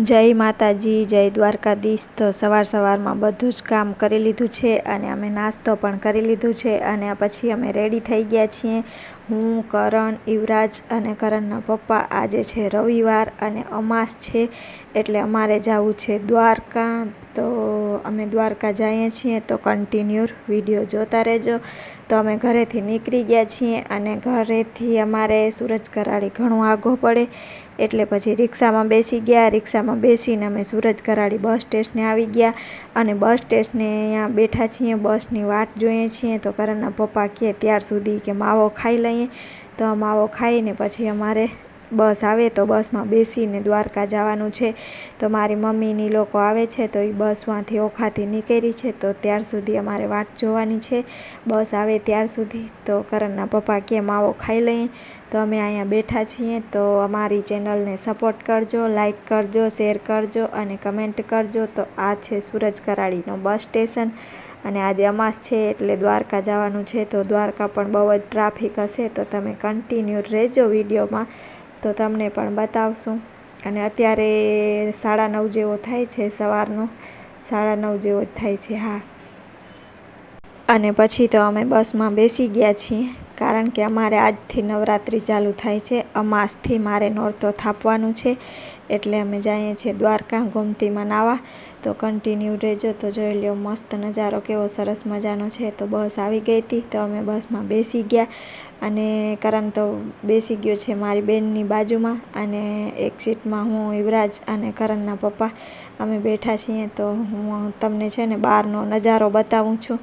જય માતાજી, જય દ્વારકાધીશ. તો સવાર સવારમાં બધું જ કામ કરી લીધું છે અને અમે નાસ્તો પણ કરી લીધું છે અને પછી અમે રેડી થઈ ગયા છીએ. હું, કરણ, યુવરાજ અને કરણના પપ્પા આજે છે રવિવાર અને અમાસ છે એટલે અમારે જવું છે દ્વારકા. તો અમે દ્વારકા જઈએ છીએ તો કન્ટિન્યુ વીડિયો જોતા રહેજો. તો અમે ઘરેથી નીકળી ગયા છીએ અને ઘરેથી અમારે સુરજ કરાળી ઘણું આઘો પડે. એટલે પછી રિક્ષામાં બેસી ગયા. રિક્ષામાં બેસીને અમે સુરજ કરાળી બસ સ્ટેશને આવી ગયા અને બસ સ્ટેશને અહીંયા બેઠા છીએ. બસની વાટ જોઈએ છીએ તો કરણના પપ્પા કહે, ત્યાર સુધી કે માવો ખાઈ લઈએ. તો માવો ખાઈને પછી અમારે બસ આવે તો બસમાં બેસીને દ્વારકા જવાનું છે. તો મારી મમ્મીની લોકો આવે છે તો એ બસમાંથી ઓખાથી નીકળી છે તો ત્યાર સુધી અમારે વાટ જોવાની છે. બસ આવે ત્યાર સુધી તો કરણના પપ્પા કે માવો ખાઈ લઈએ. તો અમે અહીંયા બેઠા છીએ તો અમારી ચેનલને સપોર્ટ કરજો, લાઈક કરજો, શેર કરજો અને કમેન્ટ કરજો. તો આ છે સૂરજ કરાળીનો બસ સ્ટેશન અને આજે અમાસ છે એટલે દ્વારકા જવાનું છે તો દ્વારકા પણ બહુ જ ટ્રાફિક હશે તો તમે કન્ટિન્યુ રહેજો વિડીયોમાં. તો તમને પણ બતાવશું. અને અત્યારે સાડા નવ જેવો થાય છે સવારનો. સાડા નવ જેવો જ થાય છે, હા. અને પછી તો અમે બસમાં બેસી ગયા છીએ, કારણ કે અમારે આજથી નવરાત્રિ ચાલુ થાય છે. અમાસથી મારે નોરતો થાપવાનું છે, એટલે અમે જઈએ છીએ દ્વારકા ગોમતીમાં નાવા. તો કન્ટિન્યુ રહેજો. તો જોઈ લ્યો, મસ્ત નજારો, કેવો સરસ મજાનો છે. તો બસ આવી ગઈ હતી. તો અમે બસમાં બેસી ગયા. અને કરણ તો બેસી ગયો છે મારી બેનની બાજુમાં. અને એક સીટમાં હું, યુવરાજ અને કરણના પપ્પા અમે બેઠા છીએ. તો હું તમને છે ને બહારનો નજારો બતાવું છું.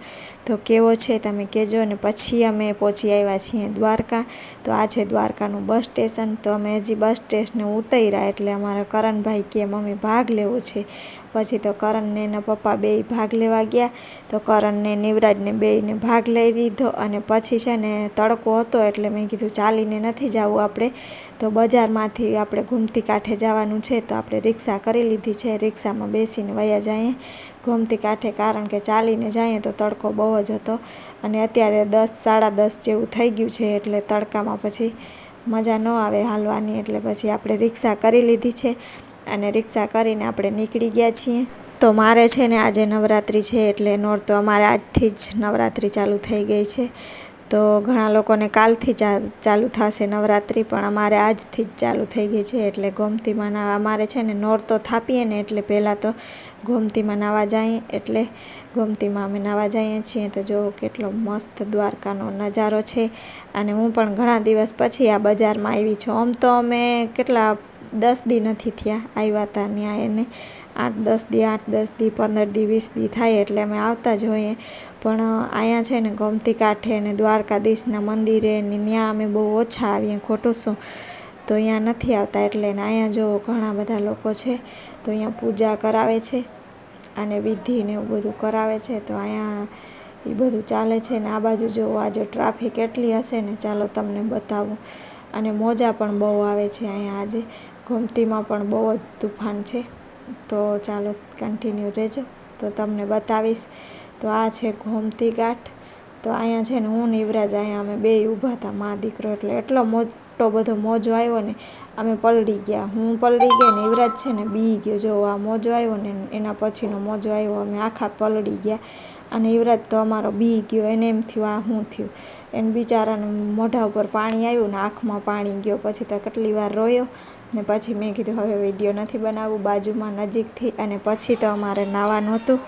તો કેવો છે તમે કહેજો. અને પછી અમે પહોંચી આવ્યા છીએ દ્વારકા. તો આ છે દ્વારકાનું બસ સ્ટેશન. તો અમે હજી બસ સ્ટેશને ઉતર્યા એટલે અમારા કરણભાઈ કે, મમ્મી, ભાગ લેવો છે. પછી તો કરણને એના પપ્પા બે ભાગ લેવા ગયા. તો કરણને નિવરાજને બેયને ભાગ લઈ દીધો અને પછી છે ને તડકો હતો એટલે મેં કીધું ચાલીને નથી જવું આપણે. તો બજારમાંથી આપણે ઘૂમતી કાંઠે જવાનું છે તો આપણે રિક્ષા કરી લીધી છે. રિક્ષામાં બેસીને વયા જઈએ. ઘૂમતી કાંઠે કારણ કે ચાલીને જઈએ તો તડકો બહુ જ હતો. અને અત્યારે દસ, સાડા દસ જેવું થઈ ગયું છે એટલે તડકામાં પછી મજા ન આવે હાલવાની. એટલે પછી આપણે રિક્ષા કરી લીધી છે. અને રિક્ષા કરીને આપણે નીકળી ગયા છીએ. તો મારે છે ને આજે નવરાત્રિ છે એટલે નોર તો અમારે આજથી જ નવરાત્રિ ચાલુ થઈ ગઈ છે. તો ઘણા લોકોને કાલથી ચાલુ થશે નવરાત્રિ, પણ અમારે આજથી જ ચાલુ થઈ ગઈ છે એટલે ગોમતીમાં અમારે છે ને નોર તો થાપીએ ને એટલે પહેલાં તો ગોમતીમાં નાવા જઈએ એટલે ગોમતીમાં અમે નાવા જઈએ છીએ. તો જો કેટલો મસ્ત દ્વારકાનો નજારો છે. અને હું પણ ઘણા દિવસ પછી આ બજારમાં આવી છું. આમ તો અમે કેટલા દસ દી નથી થયા આવ્યા હતા ત્યાં એને. આઠ દસ દી, આઠ દસ દી, પંદર દી, વીસ દી થાય એટલે અમે આવતા જ હોઈએ. પણ અહીંયા છે ને ગોમતી કાંઠે ને દ્વારકાધીશના મંદિરે ને ત્યાં અમે બહુ ઓછા આવીએ, ખોટું શું? તો અહીંયા નથી આવતા એટલે ને અહીંયા જો ઘણા બધા લોકો છે, તો અહીંયા પૂજા કરાવે છે અને વિધિ ને એવું બધું કરાવે છે, તો અહીંયા એ બધું ચાલે છે ને આ બાજુ જો આજે ટ્રાફિક એટલી હશે ને, ચાલો તમને બતાવું. અને મોજા પણ બહુ આવે છે અહીંયા આજે. ગોમતીમાં પણ બહુ જ તુફાન છે. તો ચાલો કન્ટિન્યુ રહેજો. તો તમને બતાવીશ. તો આ છે ગોમતી ઘાટ. તો અહીંયા છે ને હું નિવરાજ અહીંયા અમે બે ઊભા હતા. મા દીકરો એટલે એટલો મોટો બધો મોજો આવ્યો ને, અમે પલળી ગયા. હું પલળી ગઈ ને યુવરાજ છે ને બી ગયો. જો આ મોજો આવ્યો ને, એના પછીનો મોજો આવ્યો. અમે આખા પલળી ગયા. અને યુવરાજ તો અમારો બી ગયો. એને એમ થયું, આ શું થયું. એને બિચારાને મોઢા ઉપર પાણી આવ્યું ને આંખમાં પાણી ગયો. પછી તો કેટલી વાર રોયો ને પછી મેં કીધું, હવે વીડિયો નથી બનાવવું, બાજુમાં નજીકથી અને પછી તો અમારે નાવાનું હતું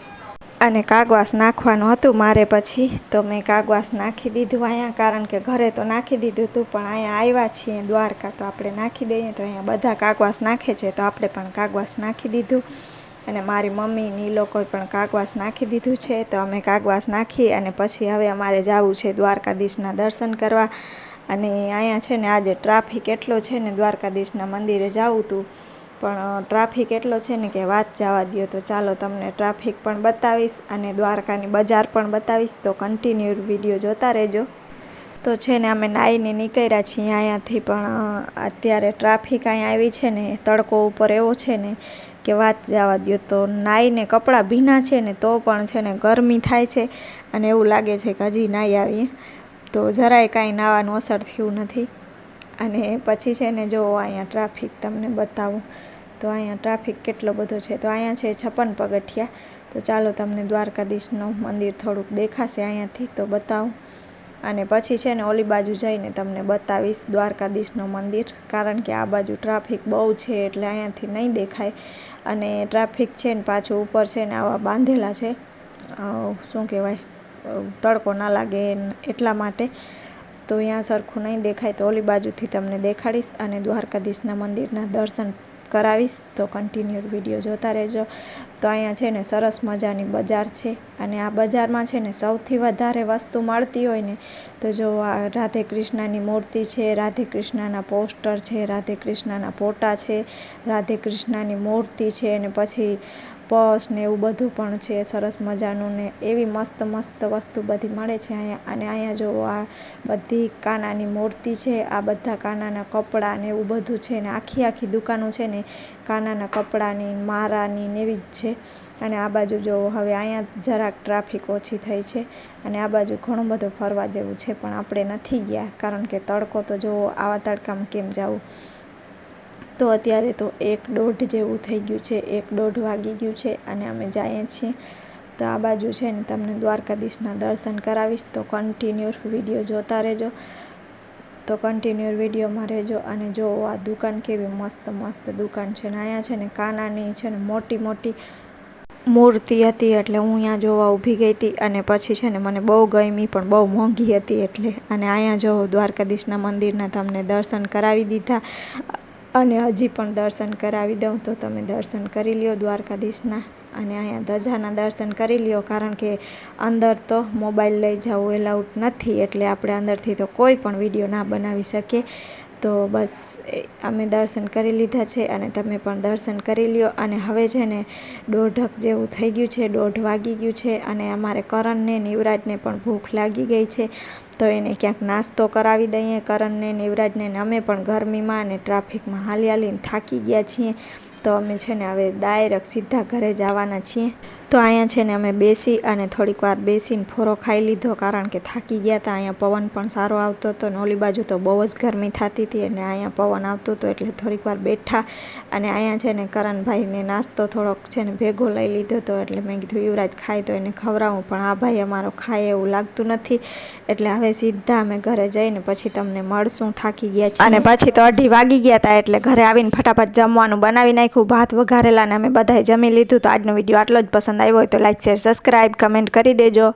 અને કાગવાસ નાખવાનું હતું મારે પછી. તો મેં કાગવાસ નાખી દીધું અહીંયા, કારણ કે ઘરે તો નાખી દીધું હતું પણ અહીંયા આવ્યા છીએ, દ્વારકા તો આપણે નાખી દઈએ તો અહીંયા બધા કાગવાસ નાખે છે, તો આપણે પણ કાગવાસ નાખી દીધું. અને મારી મમ્મીની લોકોએ પણ કાગવાસ નાખી દીધું છે. તો અમે કાગવાસ નાખી અને પછી હવે અમારે જવું છે દ્વારકાધીશના દર્શન કરવા. અને અહીંયા છે ને આજે ટ્રાફિક એટલો છે ને દ્વારકાધીશના મંદિરે જવું હતું પણ ટ્રાફિક એટલો છે ને કે વાત જવા દો તો ચાલો તમને ટ્રાફિક પણ બતાવીશ અને દ્વારકાની બજાર પણ બતાવીશ. તો કન્ટિન્યુ વીડિયો જોતા રહેજો. તો છે ને અમે નાહીને નીકળ્યા છીએ અહીંયાથી પણ અત્યારે ટ્રાફિક અહીંયા આવી છે ને તડકો ઉપર એવો છે ને કે વાત જવા દો તો નાહીને કપડાં ભીના છે ને તો પણ છે ને ગરમી થાય છે અને એવું લાગે છે કે હજી નાહી આવીએ. તો જરાય કાંઈ નાવાનું અસર થયું નથી. અને પછી છે ને જો અહીંયા ટ્રાફિક તમને બતાવું. તો અહીંયા ટ્રાફિક કેટલો બધો છે. તો અહીંયા છે છપ્પન પગથિયા. તો ચાલો તમને દ્વારકાધીશનું મંદિર થોડુંક દેખાશે અહીંયાથી તો બતાવું. અને પછી છે ને ઓલી બાજુ જઈને તમને બતાવીશ દ્વારકાધીશનું મંદિર, કારણ કે આ બાજુ ટ્રાફિક બહુ છે એટલે અહીંયાથી નહીં દેખાય. અને ટ્રાફિક છે ને પાછું ઉપર છે ને આવા બાંધેલા છે. શું કહેવાય? તડકો ના લાગે એટલા માટે. તો અહીંયા સરખું નહીં દેખાય તો ઓલી બાજુથી તમને દેખાડીશ અને દ્વારકાધીશના મંદિરના દર્શન કરાવીશ તો કન્ટિન્યુ વીડિયો જોતા રહેજો. તો અહીંયા છે ને સરસ મજાની બજાર છે અને આ બજારમાં છે ને સૌથી વધારે વસ્તુ મળતી હોય ને તો જો આ રાધે કૃષ્ણની મૂર્તિ છે, રાધે કૃષ્ણના પોસ્ટર છે, રાધે કૃષ્ણના ફોટા છે, રાધે કૃષ્ણની મૂર્તિ છે અને પછી પર્સ ને એવું બધું પણ છે, સરસ મજાનું ને એવી મસ્ત મસ્ત વસ્તુ બધી મળે છે અહીંયા. અને અહીંયા જો આ બધી કાનાની મૂર્તિ છે, આ બધા કાનાના કપડાં ને એવું બધું છે ને આખી આખી દુકાનો છે ને કાનાના કપડાની, મારાની ને એવી જ છે. અને આ બાજુ જોવો હવે અહીંયા જરાક ટ્રાફિક ઓછી થઈ છે અને આ બાજુ ઘણું બધું ફરવા જેવું છે પણ આપણે નથી ગયા કારણ કે તડકો તો જુઓ આવા તડકામાં કેમ જવું? તો અત્યારે તો એક દોઢ જેવું થઈ ગયું છે, એક દોઢ વાગી ગયું છે અને અમે જઈએ છીએ. તો આ બાજુ છે ને તમને દ્વારકાધીશના દર્શન કરાવીશ, તો કન્ટિન્યુ વીડિયો જોતા રહેજો. તો કન્ટિન્યુ વિડીયોમાં રહેજો અને જો આ દુકાન કેવી મસ્ત મસ્ત દુકાન છે ને અહીંયા છે ને કાનાની છે ને મોટી મોટી મૂર્તિ હતી એટલે હું અહીંયા જોવા ઊભી ગઈ હતી અને પછી છે ને મને બહુ ગમી પણ બહુ મોંઘી હતી એટલે. અને અહીંયા જો દ્વારકાધીશના મંદિરના તમને દર્શન કરાવી દીધા. અને હજી પણ દર્શન કરાવી દઉં તો તમે દર્શન કરી લ્યો દ્વારકાધીશના અને અહીંયા ધજાના દર્શન કરી લ્યો કારણ કે અંદર તો મોબાઈલ લઈ જવું એલાઉડ નથી એટલે આપણે અંદરથી તો કોઈ પણ વીડિયો ના બનાવી શકીએ. તો બસ અમે દર્શન કરી લીધા છે અને તમે પણ દર્શન કરી લ્યો. અને હવે છે ને દોઢક જેવું થઈ ગયું છે, દોઢ વાગી ગયું છે અને અમારે કરણને, નિવરાજને પણ ભૂખ લાગી ગઈ છે. તો એને ક્યાંક નાસ્તો કરાવી દઈએ. કરણને, નિવરાજને અમે પણ ગરમીમાં અને ટ્રાફિકમાં હાલી હાલીને થાકી ગયા છીએ. તો અમે છે ને હવે ડાયરેક્ટ સીધા ઘરે જવાના છીએ. તો અહીંયા છે ને અમે બેસી અને થોડીક વાર બેસીને ફોરો ખાઈ લીધો કારણ કે થાકી ગયા હતા અહીંયા પવન પણ સારો આવતો હતો ને ઓલી બાજુ તો બહુ જ ગરમી થતી હતી અને અહીંયા પવન આવતો હતો એટલે થોડીક વાર બેઠા અને અહીંયા છે ને કરણભાઈને નાસ્તો થોડોક છે ને ભેગો લઈ લીધો હતો એટલે મેં કીધું યુવરાજ ખાય તો એને ખવડાવું, પણ આ ભાઈ અમારો ખાય એવું લાગતું નથી. એટલે હવે સીધા અમે ઘરે જઈને પછી તમને મળશું. થાકી ગયા છીએ. અને પછી તો અઢી વાગી ગયા હતા એટલે ઘરે આવીને ફટાફટ જમવાનું બનાવી નાખ્યું, ભાત વઘારેલા અને અમે બધાએ જમી લીધું. તો આજનો વીડિયો આટલો જ પસંદ આવ્યો હોય તો લાઈક શેર સબસ્ક્રાઈબ કમેન્ટ કરી દેજો.